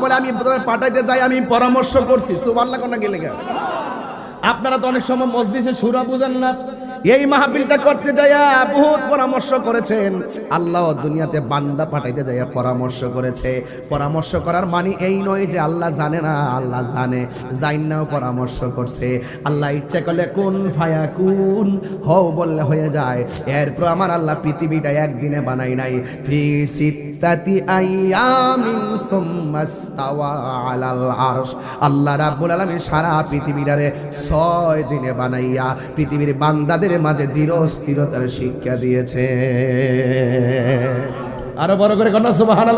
বলে আমি পাঠাইতে যাই, আমি পরামর্শ করছি। সুবাল্লা কোনা গেলে আপনারা তো অনেক সময় মসজিদে সুরা বুঝেন না। এই মাহফিলটা করতে যাইয়া বহুত পরামর্শ করেছেন। আল্লাহ দুনিয়াতে বান্দা পাঠাইতে যাইয়া পরামর্শ করেছে। পরামর্শ করার মানে এই নয় যে আল্লাহ জানে না, আল্লাহ জানে। জাইন নাও পরামর্শ করছে। আল্লাহ ইচ্ছা করলে কোন ফায়া কোন হও বললে হয়ে যায়। এরপর আমার আল্লাহ পৃথিবীটা একদিনে বানাই নাই। ফি সিত্তাতি আইয়ামিন সুম্মাস্তাওয়া আলাল আরশ। আল্লাহ রাব্বুল আলামিন সারা পৃথিবীটারে ছয় দিনে বানাইয়া, পৃথিবীর বান্দাদের মাঝে দৃঢ় স্থিরতার শিক্ষা দিয়েছে। আরও বড় করে কন্যা সুবাহান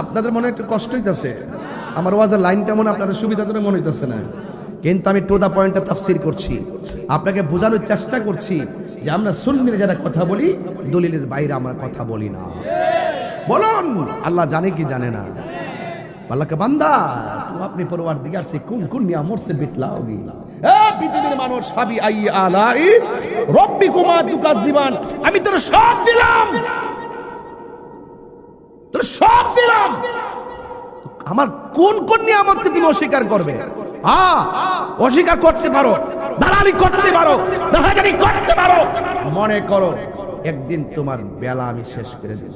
আপনাদের মনে একটু কষ্ট হইতেছে? আমার ওয়াজের লাইনটা মনে আপনাদের সুবিধা করে মনে হইতেছে না। কিন্তু আমি টু দা পয়েন্টে তাফসির করছি। আপনাকে বোঝানোর চেষ্টা করছি যে আমরা সুন্নির যারা কথা বলি দলিলের বাইরে আমরা কথা বলি না। বলুন আল্লাহ জানে কি জানে না। আল্লাহকে বান্দা তুমি আপনি পরওয়ার দিকে আসছে কোন কোন নিয়ামত সে বিটলাওগি এ পৃথিবীর মানুষ, ফাবি আই আলাই রব্বি কুমা তুকাজ্জিবান। আমি তোর সব দিলাম। তোর সব দিলাম। আমার কোন কোন নিয়ামতকে তুমি অস্বীকার করবে? হ্যাঁ অস্বীকার করতে পারো, দালালি করতে পারো করতে পারো। মনে করো, একদিন তোমার বেলা আমি শেষ করে দেব।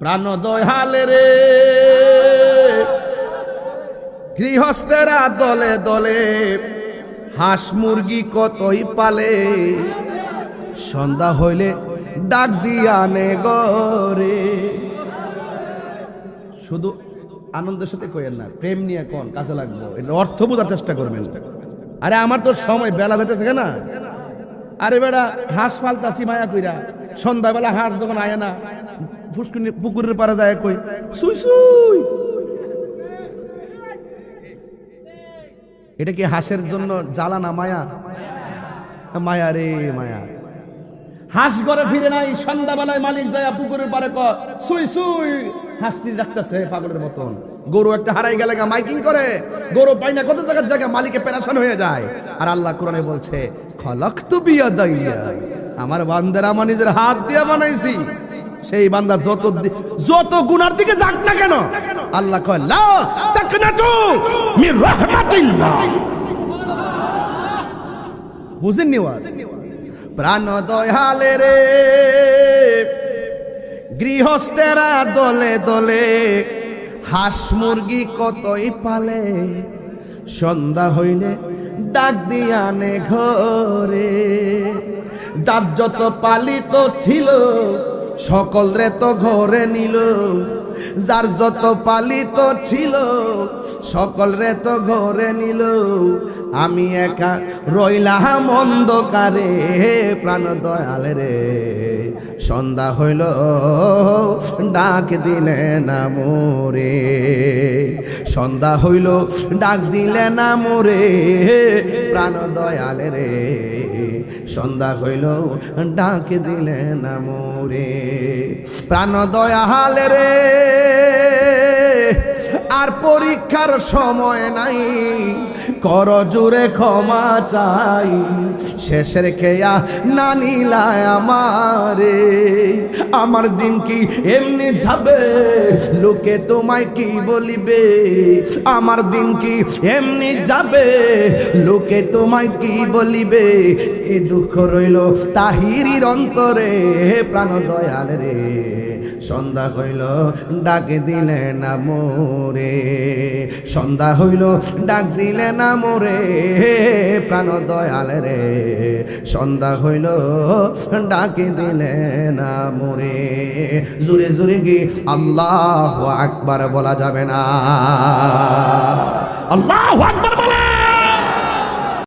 প্রাণ দয়ালে রে গৃহস্থেরা দলে দলে হাঁস মুরগি কতই পালে? সন্ধ্যা হইলে ডাক দিয়া নে গরে। শুধু আনন্দের সাথে কইেন না, প্রেম নিয়ে কোন কাজে লাগবো? এটা অর্থ বোঝার চেষ্টা করবেন। আরে আমার তো সময় বেলা যেতেছে না আরে বেড়া, হাঁস ফালতাছি মায়া কইরা। সন্ধ্যাবেলা হাঁস যখন আয় না পুকুরের পারে যায় কই, সুই সুই। এটা কি হাঁসের জন্য জ্বালা না মায়া? মায়া রে, মায়া। হাঁস ঘরে ফিরে নাই, সন্ধ্যাবেলায় মালিক যায় পুকুরের পারে সুই সুই হাঁসটি রাখতেছে পাগলের মতন। গরু একটা হারাই গেলে মাইকিং করে। গরু পাই না, কত জায়গার জায়গা মালিকে পেরাশান হয়ে যায়। আর আল্লাহ কোরআনে বলছে খলক তো বিয়া দাইয়া আমার বান্দার আমার নিজের হাত দিয়ে বানাইছি। সেই বান্দা যত যত গুনার দিকে যাক না কেন, আল্লাহ কয়, লা প্রাণ দয়ালে রে। গৃহস্থেরা দলে দলে হাঁস মুরগি কতই পালে? সন্ধ্যা হইলে ডাক দিয়ানে ঘরে। যার যত পালিত ছিল, সকল রে তো ঘরে নিল। যার যত পালিত ছিল, সকল রে তো ঘরে নিল। আমি একা রইলাম অন্ধকারে প্রাণ দয়াল রে। সন্ধ্যা হইল, ডাক দিলে না মোরে। সন্ধ্যা হইল, ডাক দিলে না মোরে প্রাণ দয়াল রে। সন্ধ্যা হইল ডাক দিলে না মোরে প্রাণ দয়া হালে রে। আর পরীক্ষার সময় নাই। কর জুড়ে ক্ষমা চাই। শেষের খেয়া না নিলায় আমারে। আমার দিন কি এমনি যাবে? লোকে তোমায় কি বলিবে? আমার দিন কি এমনি যাবে? লোকে তোমায় কি বলিবে? এ দুঃখ রইল তাহিরির অন্তরে? প্রাণ দয়াল রে। সন্ধ্যা হইল, ডাক দিলে না মোরে। সন্ধ্যা হইল, ডাক দিলে না মোরে, প্রাণ দয়াল রে। সন্ধ্যা হইল, ডাক দিলে না মোরে। জুড়ে জুড়ে গি আল্লাহ আকবার বলা যাবে না? আল্লাহ আকবার